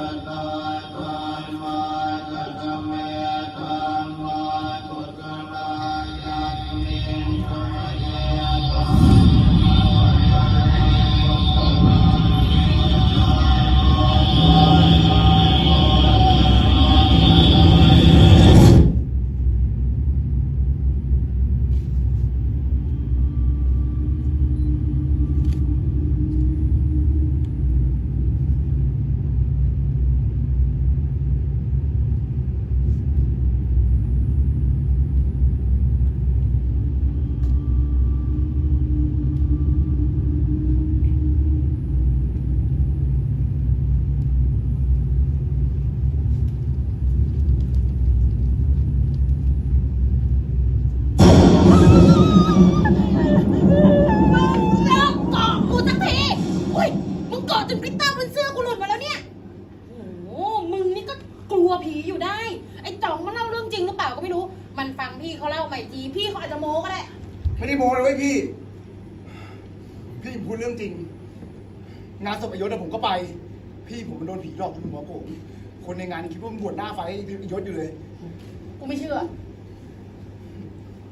เอุ้ยมึงเกาะจนกริตเตอร์บนเสื้อกูหลุดมาแล้วเนี่ยโอ้โหมึงนี่ก็กลัวผีอยู่ได้ ไอ้จ่องมันเล่าเรื่องจริงหรือเปล่าก็ไม่รู้ มันฟังพี่เขาเล่าใหม่ทีพี่เขาอาจจะโม้ก็ได้ ไม่ได้โม้เลยเว้ยพี่ พี่พูดเรื่องจริง งานศพอายศอะผมก็ไป พี่ผมมันโดนผีหลอกที่หัวผมคนในงานคิดว่ามันบวชหน้าไฟยศอยู่เลย กูไม่เชื่อ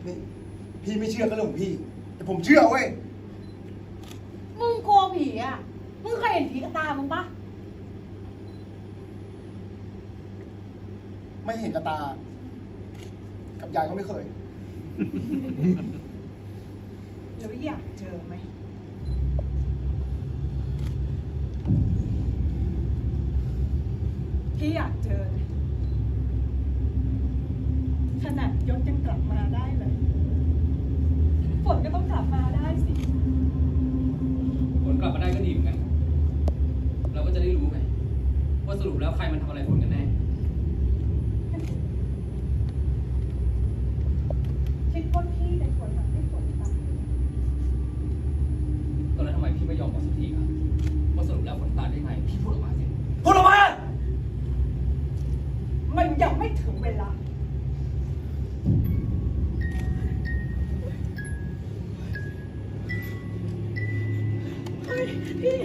นี่พี่ไม่เชื่อก็เรื่องของพี่ แต่ผมเชื่อเว้ย มึงกลัว ผีอะ มึงเคยเห็นผีกับตามึงปะไม่เห็นกับตา กับยายก็ไม่เคยแล้วอยากเจอไหม พี่อยากเจอนะขนาดยศยังกลับมาได้เลย ฝนก็ต้องกลับมาได้สิ ผลกลับมาได้ก็ดีเหมือนกัน เราก็จะได้รู้ไงว่า สรุปแล้วใครมันทำอะไรผลกันแน่คิดว่าพี่เป็นคนทำให้ฝนตายตอนนั้นทำไมพี่ไม่ยอมบอกสักทีครับว่าสรุปแล้วผลตายได้ไงพี่พูดออกมาสิพูดออกมา มันยังไม่ถึงเวลาเฮ้ยพี่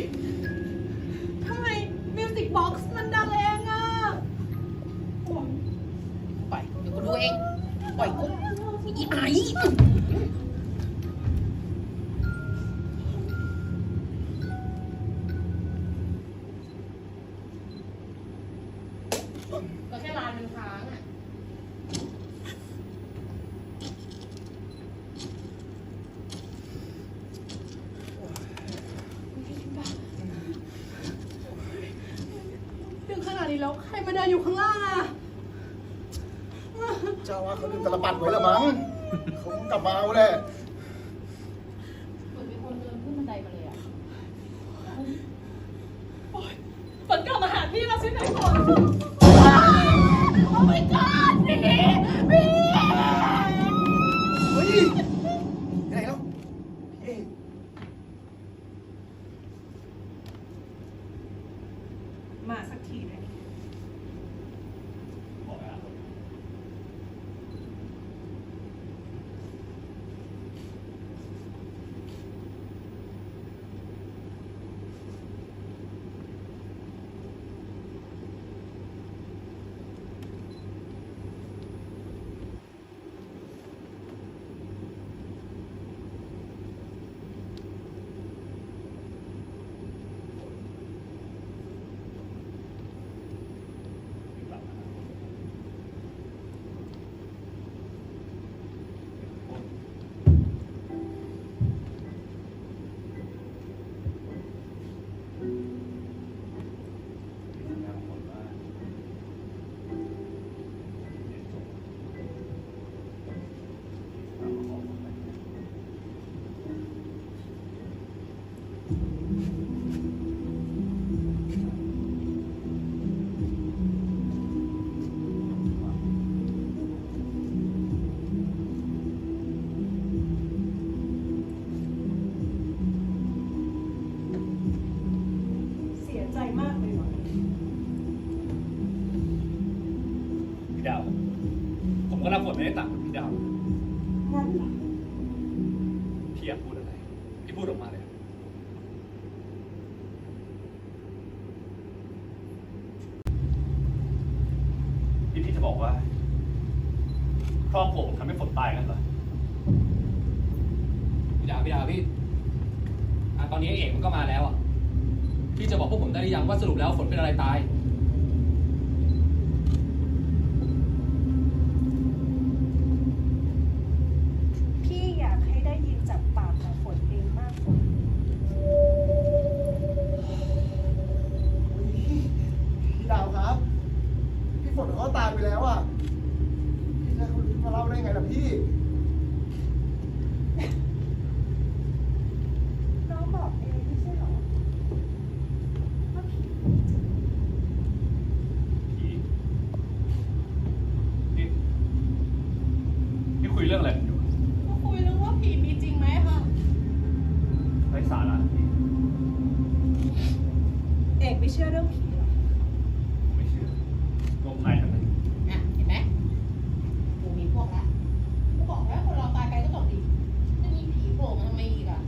เดินอยู่ข้างล่างอะเจ้าว่าเขาลืมตลปัดไว้ละมั้งเขาคงกลับมาเอาแหละ ผมก็รับผลไม่ได้ต่างกับพี่ดาวพี่อยากพูดอะไร พี่พูดออกมาเลยที่พี่จะบอกว่า ครอบครัวผมทำให้ฝนตายกันเหรอ พี่ดาวพี่ดาวพี่อะตอนนี้เอกมันก็มาแล้วอะ พี่จะบอกพวกผมได้หรือยังว่าสรุปแล้วฝนเป็นอะไรตาย พี่อยากให้ได้ยินจากปากของฝนเองมากกว่า พี่ดาวครับ พี่ฝนเขาตายไปแล้วอะ พี่จะมาเล่าได้ไงล่ะพี่ น้องบอกเองไม่ใช่เหรอว่าผีมีจริง ผีนี่นี่คุยเรื่องอะไรกันอยู่ ก็คุยเรื่องว่าผีมีจริงไหมคะ ไร้สาระพี่ เอกไม่เชื่อเรื่องผีหรอ ไม่เชื่อลมพายทั้งนั้น อะเห็นไหมกูมีพวกละกูบอกแล้วคนเราตายไปก็ต้องดีจะมีผีโผล่มาทำไมอีกอะ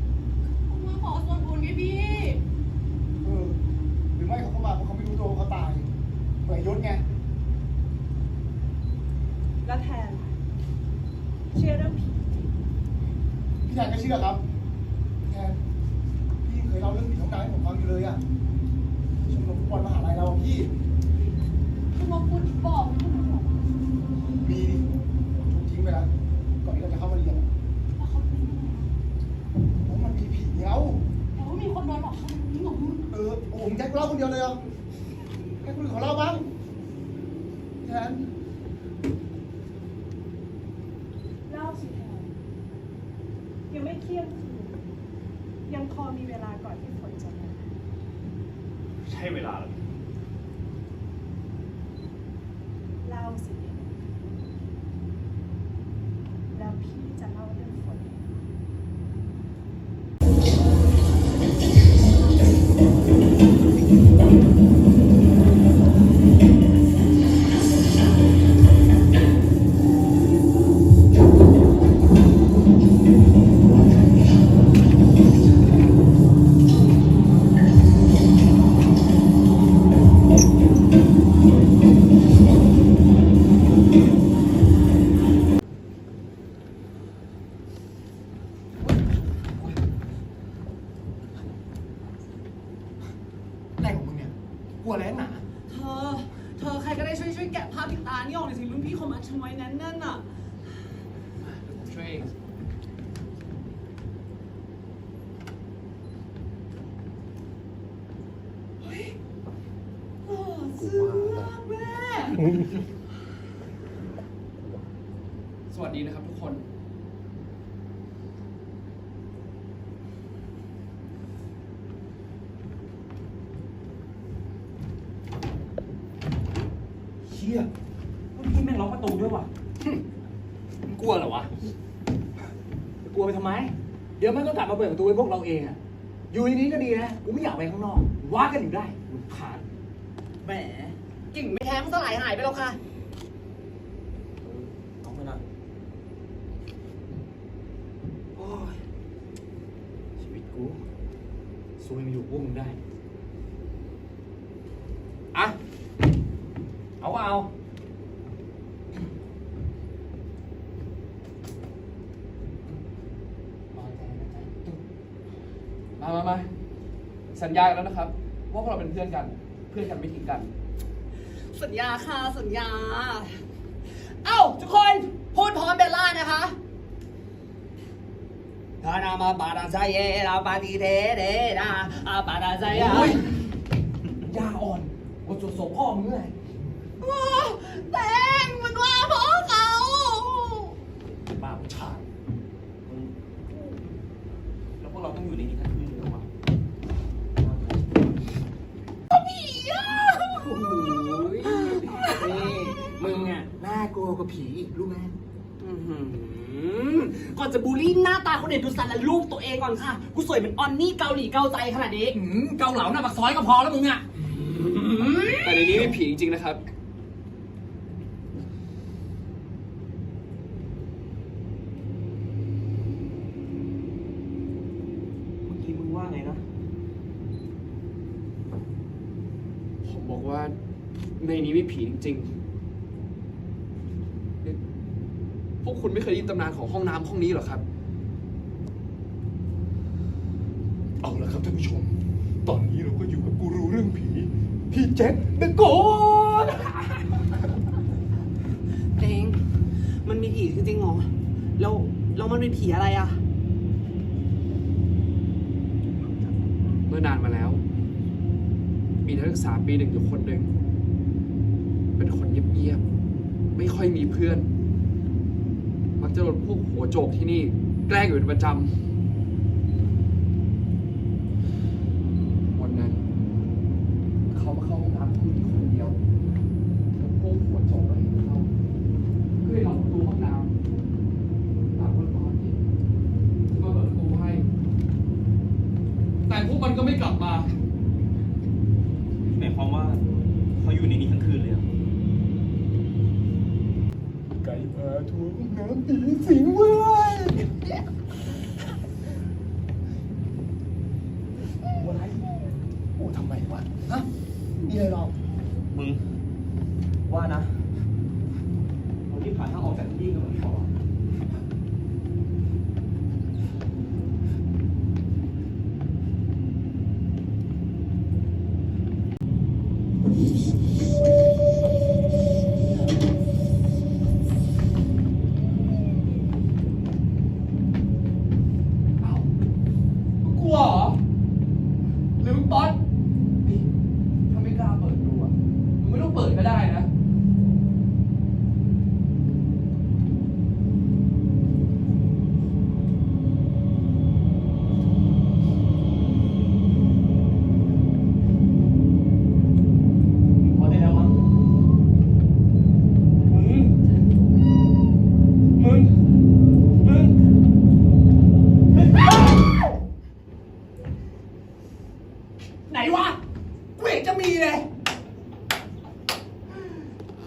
เขามาขอส่วนบุญไงพี่ เออ หรือไม่เขาก็มาเพราะเขาไม่รู้ตัวว่าเขาตาย เหมือนยศไง แล้วแทนล่ะเชื่อเรื่องผีจริง พี่แทนก็เชื่อครับพี่แทนพี่เคยเล่าเรื่องผีน้องนายให้ผมฟังอยู่เลยอะชมรมฟุตบอลมหาลัยเราอะพี่ คือมาคุณบอกคุณหรอ มีดิถูกทิ้งไปแล้ว ก่อนที่เราจะเข้ามาเรียนอะ แล้วเขาเป็นยังไงอะ เพราะมันมีผีเงา แต่ว่ามีคนโดนหลอกเขาจริงเหรอมึง เออโอ้โหผมแจ็ค เล่าคนเดียวเลยเหรอะให้คนอื่นเขาเล่าบ้างแทนเล่าสิแทนยังไม่เที่ยงคืนยังพอมีเวลาก่อนที่ฝนจะมาใช่เวลาแล้วเล่าสิแล้วพี่จะเล่า สวัสดีนะครับทุกคน เชี่ยรุ่นพี่แม่งล็อกประตูด้วยว่ะมึงกลัวเหรอวะจะกลัวไปทำไม เดี๋ยวมันก็กลับมาเปิดประตูให้พวกเราเองอะอยู่ในนี้ก็ดีนะ กูไม่อยากไปข้างนอก ว่ากันอยู่ได้มึงผ่าน แหม กิ่งไม่แท้มันสลายหายไปแล้วค่ะต้องไปนะโอ้ยชีวิตกูซวยมาอยู่พวกมึงได้อะเอาเอามามามาสัญญากันแล้วนะครับ ว่าพวกเราเป็นเพื่อนกัน เพื่อนกันไม่ทิ้งกัน สัญญาค่ะสัญญา เอ้าทุกคนพูดพร้อมเบลล่านะคะทานามาปาราไซเยราปาติเทเดนาอาปาราไซยาโอ้ยยาอ่อนบทสวดศพพ่อมึงเลยแตงมันว่าพ่อเขาบ้าผู้ชายมึงแล้วพวกเราต้องอยู่ในนี้ทั้งคืน วกว่าผีอีกรู้ไหมอื้อหือก่อนจะบูลลี่หน้าตาคนอื่นดูสันและรูปตัวเองก่อนค่ะ กูสวยเหมือนออนนี่เกาหลีเกาใจขนาดนี้หืมเกาเหลาหน้าปากซอยก็พอแล้วมึงอะแต่ในนี้มีผีจริงๆนะครับ เมื่อกี้มึงว่าไงนะผมบอกว่าในนี้มีผีจริง พวกคุณไม่เคยได้ยินตำนานของห้องน้ำห้องนี้เหรอครับ เอาละครับท่านผู้ชม ตอนนี้เราก็อยู่กับกูรูเรื่องผี พี่แจ็คเดอะโกดเองมันมีผีจริงๆเหรอ แล้วแล้วมันเป็นผีอะไรอะเมื่อนานมาแล้ว มีนักศึกษาปีหนึ่งอยู่คนหนึ่งเป็นคนเงียบๆ ไม่ค่อยมีเพื่อน มักจะโดนพวกหัวโจกที่นี่ แกล้งอยู่เป็นประจำวันนั้น เขามาเข้าห้องน้ำห้องนี้คนเดียวแล้วพวกหัวโจกก็เห็นเขาก็เลยล็อกประตูห้องน้ำตามคนก่อนที่มาเปิดประตูให้ แต่พวกมันก็ไม่กลับมาหมายความว่าเขาอยู่ในนี้ทั้งคืนเลยเหรอ ไก่พาทัวร์ห้องน้ำผีสิงเว้ย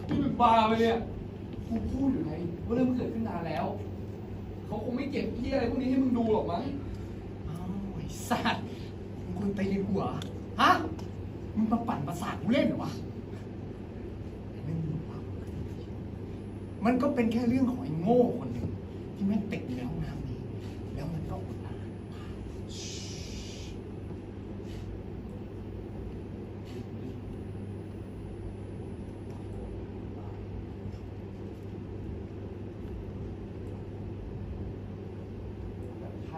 นี่มึงบ้าไปเนี่ยกูพูดอยู่ไงว่าเรื่องมันเกิดขึ้นนานแล้ว เขาคงไม่เก็บเี้ยอะไรพวกนี้ให้มึงดูหรอกมั้งอ้าวไอ้สัตว์มึงควรตีกูเหรอฮะมึงมาปั่นประสาทกูเล่นเหรอวะไอ้เรื่องมึงมันก็เป็นแค่เรื่องของไอ้โง่คนหนึ่งที่แม่งติดอยู่ในห้องน้ำนี้ แล้วมันก็อดอาหา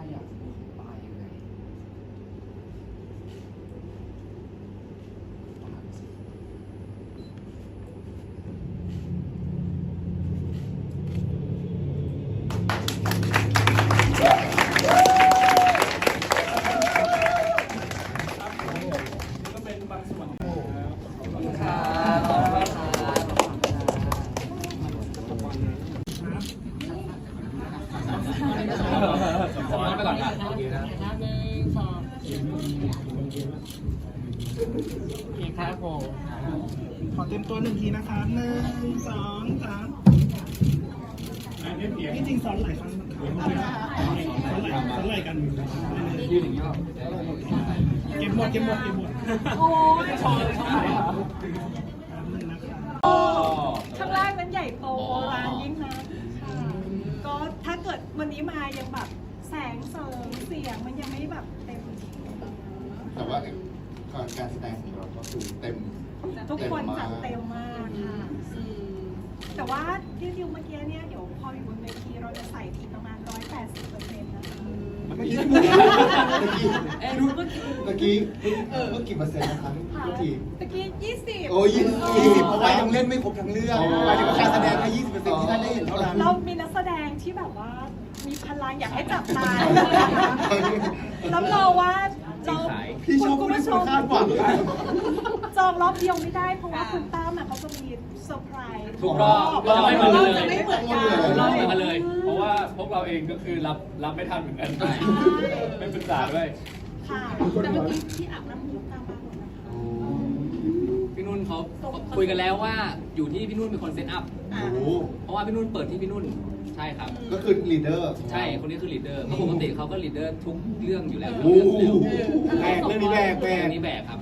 ร แบบถ้าอยากรู้เขาตายยังไงตามสิไป มตัวหนึ่งทีนะครับหนึ่งสองสามที่จริงซ้อนหลายครั้งซ้อนหลายซ้อนหลายกันเก็บหมดเก็บหมดเก็บหมดโอ้ยข้างล่างนั้นใหญ่โตโบราณยิ่งนะก็ถ้าเกิดวันนี้มายังแบบแสงเสริงเสียงมันยังไม่แบบเต็มที่แต่ว่าการแสดงของเราก็คือเต็ม ทุกคนจัดเต็มมากค่ะอืมแต่ว่าที่ดิวเมื่อกี้เนี่ยเดี๋ยวพออยู่บนเวทีเราจะใส่ทีประมาณ 180เปอร์เซ็นต์นะคะเมื่อกี้เมื่อกี้เมื่อกี้เมื่อกี้เปอร์เซ็นต์นะครับเมื่อกี้ตะกี้ยี่สิบโอ้ยี่สิบยี่สิบเพราะว่ายังเล่นไม่ครบทั้งเรื่องหมายถึงว่าการแสดงแค่ยี่สิบเปอร์เซ็นต์ที่ท่านได้เห็นเท่านั้นเรามีนักแสดงที่แบบว่ามีพลังอยากให้จับตารับรองว่า เราพี่ชอบคุผู้ณที่ผู้ชคุณมคาดหวังอะ จองรอบเดียวไม่ได้เพราะว่าคุณตั้มอะเขาจะมีเซอร์ไพรส์ทุกรอบเราจะไม่เหมือนกันเลยจะไม่เหมือนกันทุกรอบเหมือนกันเลย เพราะว่าพวกเราเองก็คือรับรับไม่ทันเหมือนกัน ไม่ปรึกษาด้วย ค่ะ แต่เมื่อกี้ที่อาบน้ำมุกตามมาหมดนะคะ พี่นุ่นเขาคุยกันแล้วว่าอยู่ที่พี่นุ่นเป็นคนเซตอัพโอ้โหเพราะว่าพี่นุ่นเปิดที่พี่นุ่น ใช่ครับ ก็คือลีดเดอร์ใช่คนนี้คือลีดเดอร์เพราะปกติเขาก็ลีดเดอร์ทุกเรื่องอยู่แล้วโอ้โหแบกเรื่องนี้แบกแบก เรื่องนี้แบกครับ